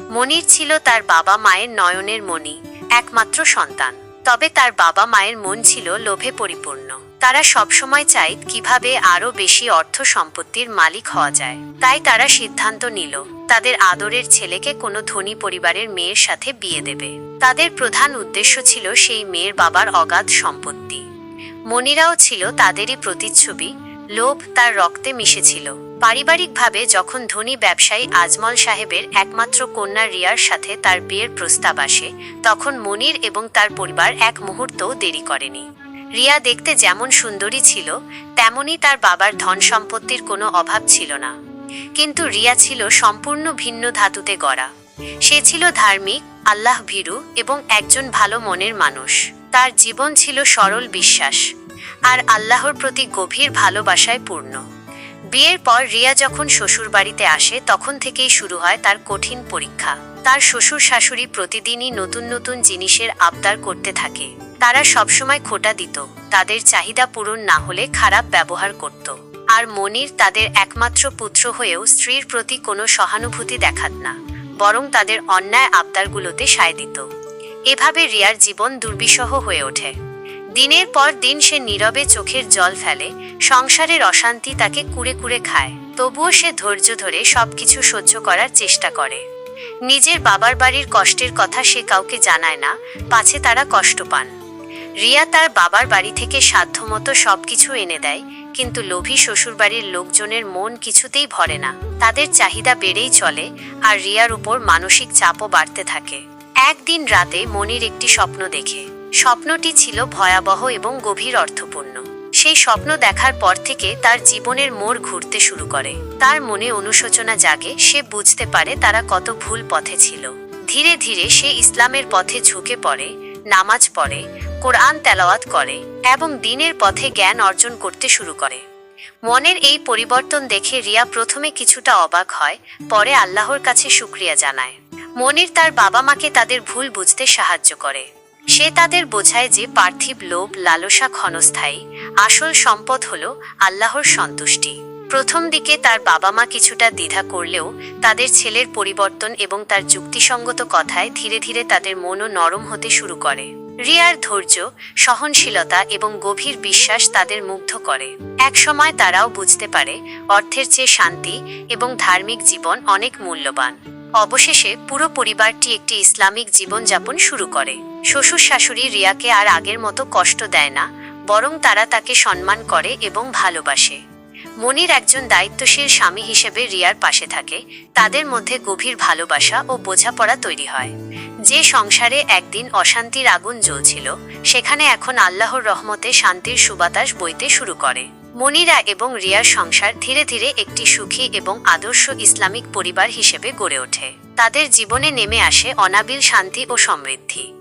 মনির ছিল তার বাবা মায়ের নয়নের মণি, একমাত্র সন্তান। তবে তার বাবা মায়ের মন ছিল লোভে পরিপূর্ণ। তারা সবসময় চাইত কীভাবে আরও বেশি অর্থ সম্পত্তির মালিক হওয়া যায়। তাই তারা সিদ্ধান্ত নিল, তাদের আদরের ছেলেকে কোনো ধনী পরিবারের মেয়ের সাথে বিয়ে দেবে। তাদের প্রধান উদ্দেশ্য ছিল সেই মেয়ের বাবার অগাধ সম্পত্তি। মনিরাও ছিল তাদেরই প্রতিচ্ছবি লোভ তার রক্তে মিশেছিল। পারিবারিকভাবে যখন ধনী ব্যবসায়ী আজমল সাহেবের একমাত্র কন্যা রিয়ার সাথে তার বিয়ের প্রস্তাব আসে, তখন মনির এবং তার পরিবার এক মুহূর্তও দেরি করেনি। রিয়া দেখতে যেমন সুন্দরী ছিল তেমনই তার বাবার ধন সম্পত্তির কোনো অভাব ছিল না। কিন্তু রিয়া ছিল সম্পূর্ণ ভিন্ন ধাতুতে গড়া। সে ছিল ধার্মিক, আল্লাহ ভীরু এবং একজন ভালো মনের মানুষ। তার জীবন ছিল সরল বিশ্বাস, আর আল্লাহর প্রতি গভীর ভালোবাসায় পূর্ণ। বিয়ের পর রিয়া যখন শ্বশুর বাড়িতে আসে, তখন থেকেই শুরু হয় তার কঠিন পরীক্ষা। তার শ্বশুর শাশুড়ি প্রতিদিনই নতুন নতুন জিনিসের আবদার করতে থাকে। তারা সবসময় খোটা দিত, তাদের চাহিদা পূরণ না হলে খারাপ ব্যবহার করত। আর মনির তাদের একমাত্র পুত্র হয়েও স্ত্রীর প্রতি কোনো সহানুভূতি দেখাত না, বরং তাদের অন্যায় আবদারগুলোতে সায় দিত। এভাবে রিয়ার জীবন দুর্বিষহ হয়ে ওঠে। দিনের পর দিন সে নীরবে চোখের জল ফেলে, সংসারের অশান্তি তাকে কুড়ে কুড়ে খায়, তবুও সে ধৈর্য ধরে সবকিছু সহ্য করার চেষ্টা করে। নিজের বাবার বাড়ির কষ্টের কথা সে কাউকে জানায় না, পাছে তারা কষ্ট পান। রিয়া তার বাবার বাড়ি থেকে সাধ্যমতো সবকিছু এনে দেয়, কিন্তু লোভী শ্বশুরবাড়ির লোকজনের মন কিছুতেই ভরে না। তাদের চাহিদা বেড়েই চলে, আর রিয়ার উপর মানসিক চাপও বাড়তে থাকে। একদিন রাতে মনির একটি স্বপ্ন দেখে। স্বপ্নটি ছিল ভয়াবহ এবং গভীর অর্থপূর্ণ। সেই স্বপ্ন দেখার পর থেকে তার জীবনের মোড় ঘুরতে শুরু করে। তার মনে অনুশোচনা জাগে, সে বুঝতে পারে তারা কত ভুল পথে ছিল। ধীরে ধীরে সে ইসলামের পথে ঝুঁকে পড়ে, নামাজ পড়ে, কোরআন তেলাওয়াত করে এবং দিনের পথে জ্ঞান অর্জন করতে শুরু করে। মনের এই পরিবর্তন দেখে রিয়া প্রথমে কিছুটা অবাক হয়, পরে আল্লাহর কাছে শুক্রিয়া জানায়। মনির তার বাবা মাকে তাদের ভুল বুঝতে সাহায্য করে। সে তাদের বোঝায় যে পার্থিব লোভ লালসা ক্ষণস্থায়ী। আসল সম্পদ হল আল্লাহর সন্তুষ্টি। প্রথম দিকে তার বাবা মা কিছুটা দ্বিধা করলেও তাদের ছেলের পরিবর্তন এবং তার যুক্তিসঙ্গত কথায় ধীরে ধীরে তাদের মনও নরম হতে শুরু করে। রিয়ার ধৈর্য, সহনশীলতা এবং গভীর বিশ্বাস তাদের মুগ্ধ করে। একসময় তারাও বুঝতে পারে অর্থের চেয়ে শান্তি এবং ধার্মিক জীবন অনেক মূল্যবান। অবশেষে পুরো পরিবারটি একটি ইসলামিক জীবনযাপন শুরু করে। শ্বশুর শাশুড়ি রিয়াকে আর আগের মতো কষ্ট দেয় না, বরং তারা তাকে সম্মান করে এবং ভালোবাসে। মনির একজন দায়িত্বশীল স্বামী হিসেবে রিয়ার পাশে থাকে, তাদের মধ্যে গভীর ভালোবাসা ও বোঝাপড়া তৈরি হয়। যে সংসারে একদিন অশান্তির আগুন জ্বলছিল, সেখানে এখন আল্লাহর রহমতে শান্তির সুবাতাস বইতে শুরু করে। মনিরা এবং রিয়ার সংসার ধীরে ধীরে একটি সুখী এবং আদর্শ ইসলামিক পরিবার হিসেবে গড়ে ওঠে। তাদের জীবনে নেমে আসে অনাবিল শান্তি ও সমৃদ্ধি।